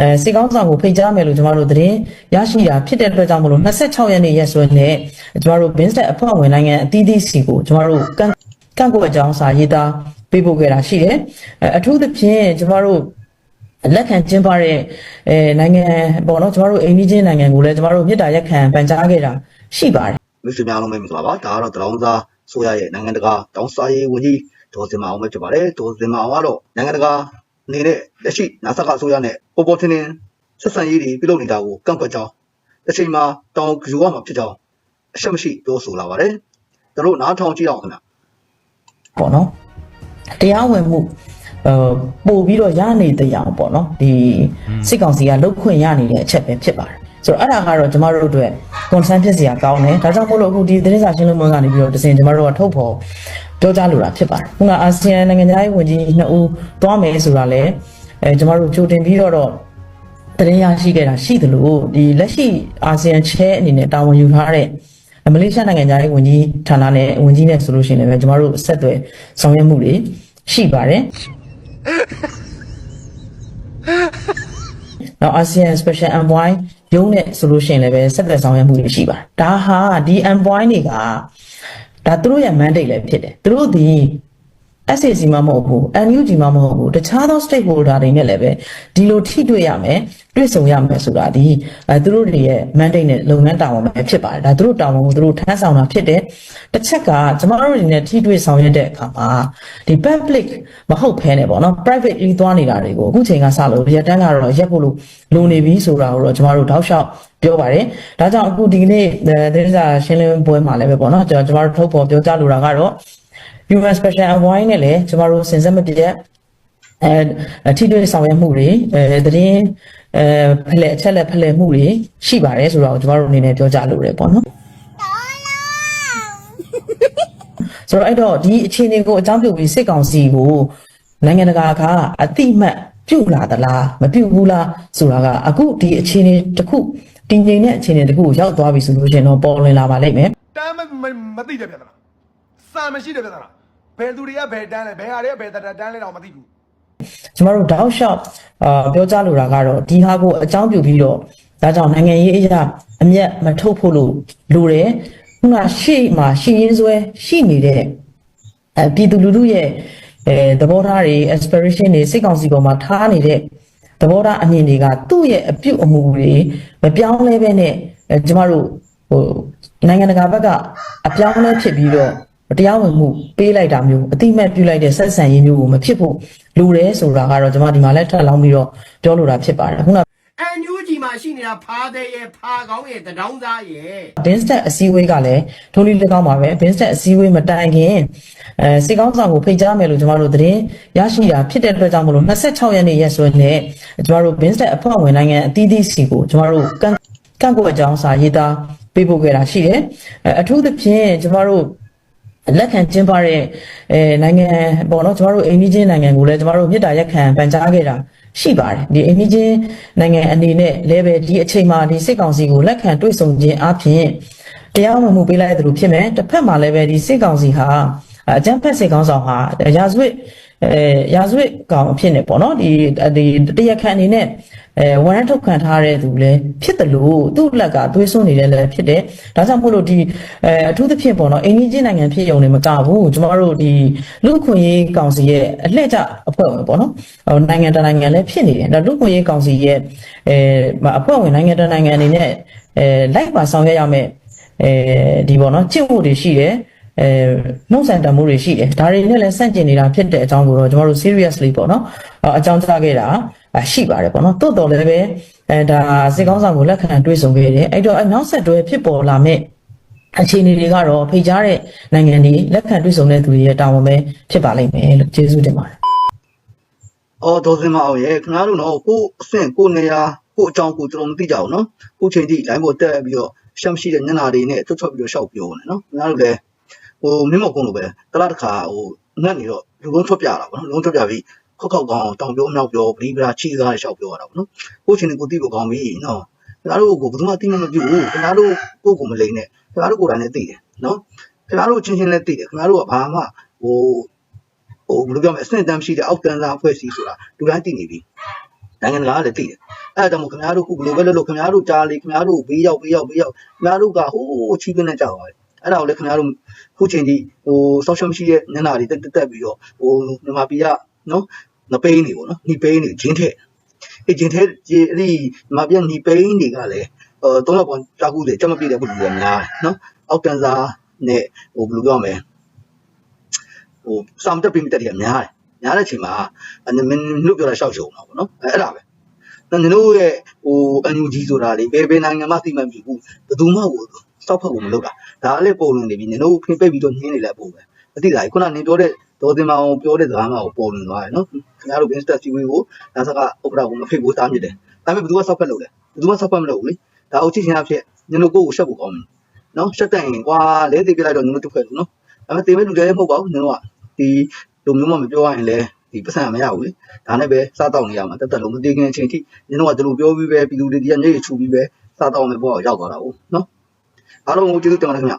အဲစစ်ကောင်းဆောင်ကိုဖိတ်ကြားမယ်လို့ကျွန်တော်တို့သတင်းရရှိတာဖြစ်တဲ့အတွက်ကြောင့်မလို့26ရက်နေ့ရက်စွဲနဲ့ကျွန်တော်တို့ Binstat အဖွဲ့ဝင်နိုင်ငံအသီးသီးစီကိုကျွန်တော်တို့ကန့်ကန့်ကွက်အကြောင်းစာရေးသားပေးပို့ခဲ့တာရှိတယ်အဲအထူးသဖြင့်ကျွန်တော်တို့လက်ခံကျင်းပတဲ့အဲနိုင်ငံပေါ့နော်ကျွန်တော်တို့အိန္ဒိချင်းနိုင်ငံကိုလည်းကျွန်တော်တို့မြစ်တာရက်ခံပန်ကြားခဲ့တာရှိပါတယ်မိတ်ဆွေများအားလုံးပဲမင်္ဂလာပါဒါကတော့တရောင်းသားဆိုရရဲ့နိုင်ငံတကာတောင်းစားရေးဝန်ကြီးဒေါ်စင်မအောင်ပဲဖြစ်ပါတယ်ဒေါ်စင်မအောင်ကတော့နိုင်ငံတကာ အနေနဲ့လက်ရှိနာဆာကအစိုးရနဲ့ပေါ်ပေါ်ထင်းထင်းဆက်ဆံရေးတွေပြုလုပ်နေတာကိုကန့်ကွက်ကြောင်းတစ်ချိန်မှာတောင်းယူရမှာဖြစ်ကြောင်းအရှက်မရှိပြောဆိုလာပါတယ်တို့နားထောင်ကြည့်အောင်ခင်ဗျာပေါ့နော်တရားဝင်မှုအဲပို့ပြီးတော့ရနေတဲ့အောင်ပေါ့နော်ဒီစစ်ကောင်စီကလုတ်ခွင့်ရနေတဲ့အချက်ပဲဖြစ်ပါတယ်ဆိုတော့အဲ့ဒါကတော့ကျမတို့အတွက် concern ဖြစ်စရာကောင်းတယ်ဒါကြောင့်မို့လို့အခုဒီသတင်းစာရှင်းလင်းပွဲကနေပြီးတော့တစင်ကျမတို့ကထုတ်ဖော် ပြောကြားလိုတာဖြစ်ပါတယ်ခုနအာဆီယံနိုင်ငံသားရေးဝန်ကြီးနှစ်ဦးတွားမယ်ဆိုတာလဲအဲကျမတို့ကြိုတင်ပြီးတော့တော့သတင်းရရှိခဲ့တာရှိသလိုဒီလက်ရှိအာဆီယံချဲအနေနဲ့တာဝန်ယူထားတဲ့မလေးရှားနိုင်ငံသားရေးဝန်ကြီးဌာနနဲ့ဝန်ကြီးနဲ့ဆိုလို့ရှိရင်လည်းကျွန်တော်တို့အဆက်အသွယ်ဆောင်ရွက်မှုတွေရှိပါတယ်။နောက် ASEAN Special Envoy ရုံးနဲ့ဆိုလို့ရှိရင်လည်းပဲဆက်သွယ်ဆောင်ရွက်မှုတွေရှိပါတယ်။ဒါဟာဒီ envoy တွေက ဒါသူတို့ရဲ့ mandate လည်းဖြစ်တယ်။သူတို့ဒီ SAC မှာမဟုတ်ဘူး NUG မှာမဟုတ်ဘူးတခြားသော stakeholder တွေနဲ့လည်းပဲဒီလိုထိတွေ့ရမယ်တွေ့ဆုံရမယ်ဆိုတာဒီအဲသူတို့တွေရဲ့ mandate နဲ့လုပ်ငန်းတာဝန်ပဲဖြစ်ပါတယ်ဒါသူတို့တာဝန်ကိုသူတို့ထမ်းဆောင်တာဖြစ်တယ်တစ်ချက်ကကျမတို့တွေနဲ့ထိတွေ့ဆောင်ရွက်တဲ့အခါမှာဒီ public မဟုတ်ဘဲနဲ့ပေါ့နော် private ကြီးသွားနေတာတွေကိုအခုချိန်ကစလို့ရက်တန်းကတော့ရက်ဖို့လို့လိုနေပြီဆိုတာကိုတော့ကျမတို့တောက်လျှောက်ပြောပါတယ်ဒါကြောင့်အခုဒီနေ့သတင်းစာရှင်းလင်းပွဲမှာလည်းပဲပေါ့နော်ကျွန်တော်တို့ထုတ်ဖော်ပြောကြားလိုတာကတော့ UN Special Envoy နဲ့လည်းကျမတို့စဉ်ဆက်မပြတ်အဲထိတွေ့ဆောင်ရွက်မှုတွေအဲသတင်းအဲဖလှယ်အချက်လက်ဖလှယ်မှုတွေရှိပါတယ်ဆိုတော့ကျမတို့အနေနဲ့ပြောကြလို့ရပေါ့နော်ဆိုတော့အဲ့တော့ဒီအခြေအနေကိုအကြောင်းပြုပြီးစစ်ကောင်စီကိုနိုင်ငံတကာကအတိမတ်ပြုတ်လာသလားမပြုတ်ဘူးလားဆိုတာကအခုဒီအခြေအနေတစ်ခုတည်ငြိမ်တဲ့အခြေအနေတစ်ခုကိုရောက်သွားပြီဆိုလို့ရှိရင်တော့ပေါ်လွင်လာပါလိမ့်မယ်တမ်းမမမသိတဲ့ပြဿနာစာမရှိတဲ့ပြဿနာ ဘယ်သူတွေကဘယ်တန်းလဲဘယ်ဟာတွေကဘယ်တတန်းလဲတော့မသိဘူးကျမတို့တောက်လျှောက်အာပြောကြလိုတာကတော့ဒီဟာကိုအကြောင်းပြုပြီးတော့ဒါကြောင့်နိုင်ငံရေးအရာအမျက်မထုတ်ဖို့လို့လိုတယ်ခုနရှေ့မှာရှင်းရင်းစွဲရှိနေတဲ့အဲပြည်သူလူထုရဲ့အဲသဘောထားတွေ aspiration တွေစိတ်ကောင်းစီပေါ်မှာထားနေတဲ့သဘောထားအမြင်တွေကသူ့ရဲ့အပြုတ်အမူတွေမပြောင်းလဲပဲနဲ့အဲကျမတို့ဟိုနိုင်ငံတကာဘက်ကအပြောင်းလဲဖြစ်ပြီးတော့ တရားဝင်မှုပေးလိုက်တာမျိုးအတိမတ်ပြုလိုက်တဲ့ဆက်ဆံရေးမျိုးကိုမဖြစ်ဖို့လိုတယ်ဆိုတာကတော့ကျွန်မဒီမှာလည်းထပ်လောင်းပြီးတော့ပြောလိုတာဖြစ်ပါတယ်ခုနအန်ယူဂျီမှာရှိနေတာဖားတဲ့ရဲ့ဖားကောင်းရဲ့တဒေါင်းသားရဲ့ Binstat အစည်းအဝေးကလည်းထိုးလီလက်ကောင်းပါပဲ Binstat အစည်းအဝေးမတိုင်ခင်အဲစစ်ကောင်းဆောင်ကိုဖိတ်ကြားမယ်လို့ကျွန်တော်တို့သတင်းရရှိတာဖြစ်တဲ့အတွက်ကြောင့်မလို့26ရက်နေ့ရက်စွဲနဲ့ကျွန်တော်တို့ Binstat အဖွဲ့ဝင်နိုင်ငံအသီးသီးစီကိုကျွန်တော်တို့ကန့်ကန့်ကွက်အကြောင်းစာရေးသားပေးပို့ခဲ့တာရှိတယ်အဲအထူးသဖြင့်ကျွန်တော်တို့ လက်ခံကျင်းပတဲ့အဲနိုင်ငံပေါ့နော်ကျမတို့အိန္ဒိချင်းနိုင်ငံကိုလည်းကျမတို့မြစ်တာရက်ခံပန်ကြားခဲ့တာရှိပါတယ်ဒီအိန္ဒိချင်းနိုင်ငံအနေနဲ့လည်းပဲဒီအချိန်မှာဒီစစ်ကောင်စီကိုလက်ခံတွေ့ဆုံခြင်းအပြင်တရားဝင်မှုပေးလိုက်တဲ့သူဖြစ်မယ်တစ်ဖက်မှာလည်းပဲဒီစစ်ကောင်စီဟာအကြမ်းဖက်စစ်ကောင်ဆောင်ဟာရာဇဝတ် အဲရာဇဝတ်ကောင်အဖြစ်နဲ့ပေါ့နော်ဒီဒီတရားခံအနေနဲ့အဲဝန်ရထုတ်ခံထားတဲ့သူလည်းဖြစ်တယ်လို့သူ့လက်ကသွေးစွန်းနေတယ်လည်းဖြစ်တယ်ဒါကြောင့်မို့လို့ဒီအဲအထူးသဖြင့်ပေါ့နော်အိန္ဒိချင်းနိုင်ငံဖြစ်ရုံနဲ့မကဘူးကျမတို့ဒီလူ့ခွင့်ရေးကောင်စီရဲ့အလှည့်ကျအဖွဲ့ဝင်ပေါ့နော်ဟိုနိုင်ငံတကာနိုင်ငံလည်းဖြစ်နေတယ်ဒါလူ့ခွင့်ရေးကောင်စီရဲ့အဲအဖွဲ့ဝင်နိုင်ငံတကာနိုင်ငံအနေနဲ့အဲလိုက်ပါဆောင်ရွက်ရမယ်အဲဒီပေါ့နော်ကျင့်ဝတ်တွေရှိတယ် အဲနှုတ်ဆက်တမှုတွေရှိတယ်ဒါတွေနဲ့လည်းဆန့်ကျင်နေတာဖြစ်တဲ့အကြောင်းကိုတော့ကျွန်တော်တို့ seriously ပေါ့နော်အကြောင်းကြားခဲ့တာရှိပါတယ်ပေါ့နော်တိုးတော်လည်းပဲအဲဒါစစ်ကောင်းဆောင်ကိုလက်ခံတွေးဆုံခဲ့တယ်အဲ့တော့နောက်ဆက်တွဲဖြစ်ပေါ်လာမဲ့အခြေအနေတွေကတော့ဖိတ်ကြားတဲ့နိုင်ငံတွေလက်ခံတွေးဆုံတဲ့သူတွေရဲ့တာဝန်ပဲဖြစ်ပါလိမ့်မယ်လို့ကျေးဇူးတင်ပါတယ်အော်ဒေါ်စင်မအောင်ရဲ့ခင်ဗျားတို့တော့ကိုအဆင့်ကိုနေရာကိုအကြောင်းကိုကျွန်တော်မသိကြဘူးနော်ကိုချိန်ထိ line ပေါ်တက်ပြီးတော့ရှမ်းရှိတဲ့ညနာတွေနဲ့တွတ်ထွက်ပြီးတော့ရှောက်ပြောနေနော်ခင်ဗျားတို့လည်း ဟိုမင်းမကုန်းလိုပဲတလားတစ်ခါဟိုငတ်နေတော့လူလုံးထွက်ပြတာပေါ့နော်လူလုံးထွက်ပြပြီးခောက်ခောက်ကောင်းအောင်တောင်ပြောမြောက်ပြောပလီပလာချီကားရှောက်ပြောရတာပေါ့နော်ကိုချိန်ကိုသိဖို့ကောင်းပြီနော်ခင်ဗျားတို့ကိုဘယ်သူမှသိမှမပြုဘူးခင်ဗျားတို့ကိုကိုမလိမ့်နဲ့ခင်ဗျားတို့ကိုယ်တိုင်လည်းသိတယ်နော်ခင်ဗျားတို့ချင်းချင်းလည်းသိတယ်ခင်ဗျားတို့ကဘာမှဟိုဟိုဘယ်လိုပြောမလဲအဆင့်တန်းရှိတဲ့အောက်တန်းသားအဖွဲ့အစည်းဆိုတာလူတိုင်းသိနေပြီနိုင်ငံတကာကလည်းသိတယ်အဲဒါကြောင့်မို့ခင်ဗျားတို့ခုဘယ်လိုပဲလုပ်လို့ခင်ဗျားတို့ကြားလေခင်ဗျားတို့ဘေးရောက်ဘေးရောက်ဘေးရောက်ခင်ဗျားတို့ကဟိုးချီးပင်းနေကြပါလေ အဲ့ဒါကိုလည်းခင်ဗျားတို့ခုချိန်ထိဟိုဆောက်ရှောက်မရှိတဲ့ညနာတွေတက်တက်တက်ပြီးတော့ဟိုမြန်မာပြည်ကနော်ငပိန်းနေပေါ့နော်ညီပိန်းနေဂျင်းထက်အဲဂျင်းထက်ဒီအဲ့ဒီမြန်မာပြည်ညီပိန်းတွေကလည်းဟိုသုံးလောက်ပေါင်းကြာခုတွေအချက်မပြည့်တဲ့ပုဂ္ဂိုလ်တွေများတယ်နော်အောက်တန်းစားနဲ့ဟိုဘယ်လိုပြောမလဲဟိုစာမတက်ပြီးမတက်တွေကများတယ်များတဲ့အချိန်မှာအနမင်းတို့ပြောတာရှောက်ရှုံတော့ဗောနော်အဲအဲ့ဒါပဲကျွန်တော်တို့ရဲ့ဟို NUG ဆိုတာလေဘယ်ဘယ်နိုင်ငံမှသိမှမဖြစ်ဘူးဘယ်သူမှဟို စောက်ဖက်ကိုမလုပ်တာဒါလည်းပုံလွန်နေပြီနင်တို့ဖိပိတ်ပြီးတော့ညင်းနေလဲပုံပဲမသိလားခုနနင်ပြောတဲ့ဒေါ်တင်မအောင်ပြောတဲ့စကားမှကိုပုံလွန်သွားတယ်နော်ခင်ဗျားတို့ business စီဝေးကိုဒါစကားဥပဒေကိုမဖိတ်ဘူးတားမြစ်တယ်ဒါပေမဲ့ဘယ်သူမှစောက်ဖက်လုပ်လဲဘယ်သူမှစောက်ဖက်မလုပ်ဘူးလေဒါအုပ်ချချင်းအဖြစ်နင်တို့ကိုယ့်ကိုရှက်ဖို့ကောင်းတယ်နော်ရှက်တဲ့ရင်ကွာလဲသေးပြလိုက်တော့နင်တို့တစ်ခွက်လို့နော်ဒါပေမဲ့တင်မဲ့လူတွေမဟုတ်ပါဘူးနင်တို့ကဒီလူမျိုးမှမပြောရရင်လဲဒီပတ်စံမရဘူးလေဒါနဲ့ပဲစားတော့နေရမှာတက်တက်လုံးမတည်ခင်အချိန်ထိနင်တို့ကဒီလိုပြောပြီးပဲပြည်သူတွေဒီကညရိတ်ချူပြီးပဲစားတော့မယ်ဘောရောက်သွားတာဟုတ်နော် အားလုံးကိုကျေးဇူးတင်ပါတယ်ခင်ဗျ